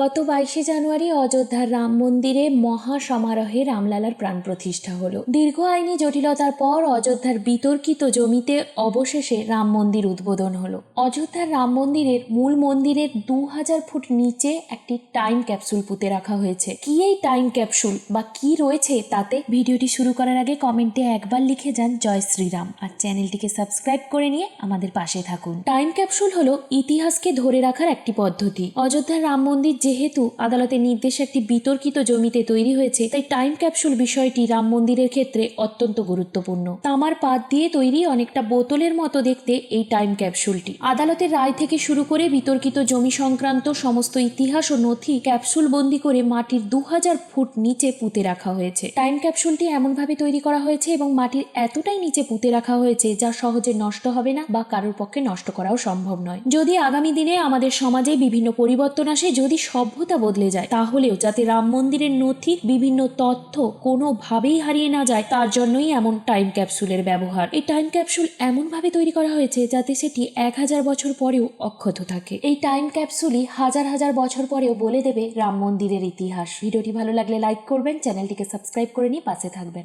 গত বাইশে জানুয়ারি অযোধ্যার রাম মন্দিরে মহা সমারোহে রামলালার প্রাণ প্রতিষ্ঠা হলো। দীর্ঘ আইনি জটিলতার পর অযোধ্যার বিতর্কিত জমিতে অবশেষে রাম মন্দির উদ্বোধন হলো। অযোধ্যার রাম মন্দিরের মূল মন্দিরের দু হাজার ফুট নিচে একটি টাইম ক্যাপসুল পুঁতে রাখা হয়েছে। কি এই টাইম ক্যাপসুল বা কি রয়েছে তাতে ভিডিওটি শুরু করার আগে কমেন্টে একবার লিখে যান জয় শ্রীরাম আর চ্যানেলটিকে সাবস্ক্রাইব করে নিয়ে আমাদের পাশে থাকুন। টাইম ক্যাপসুল হলো ইতিহাসকে ধরে রাখার একটি পদ্ধতি। অযোধ্যার রাম মন্দির যেহেতু আদালতের নির্দেশে একটি বিতর্কিত জমিতে তৈরি হয়েছে, তাই টাইম ক্যাপসুল বিষয়টি রাম মন্দিরের ক্ষেত্রে অত্যন্ত গুরুত্বপূর্ণ। তামার পাত দিয়ে তৈরি অনেকটা বোতলের মতো দেখতে এই টাইম ক্যাপসুলটি আদালতের রায় থেকে শুরু করে বিতর্কিত জমি সংক্রান্ত সমস্ত ইতিহাস ও নথি ক্যাপসুল বন্দি করে মাটির দু হাজার ফুট নিচে পুঁতে রাখা হয়েছে। টাইম ক্যাপসুলটি এমনভাবে তৈরি করা হয়েছে এবং মাটির এতটাই নিচে পুঁতে রাখা হয়েছে যা সহজে নষ্ট হবে না বা কারোর পক্ষে নষ্ট করাও সম্ভব নয়। যদি আগামী দিনে আমাদের সমাজে বিভিন্ন পরিবর্তন আসে, যদি সভ্যতা বদলে যায়। তাহলেও যাতে রাম মন্দিরের নথি, বিভিন্ন তথ্য কোনোভাবেই হারিয়ে না যায়, তার জন্যই এমন টাইম ক্যাপসুলের ব্যবহার। এই টাইম ক্যাপসুল এমনভাবে তৈরি করা হয়েছে যাতে সেটি এক হাজার বছর পরেও অক্ষত থাকে। এই টাইম ক্যাপসুলই হাজার হাজার বছর পরেও বলে দেবে রাম মন্দিরের ইতিহাস। ভিডিওটি ভালো লাগলে লাইক করবেন, চ্যানেলটিকে সাবস্ক্রাইব করে নিয়ে পাশে থাকবেন।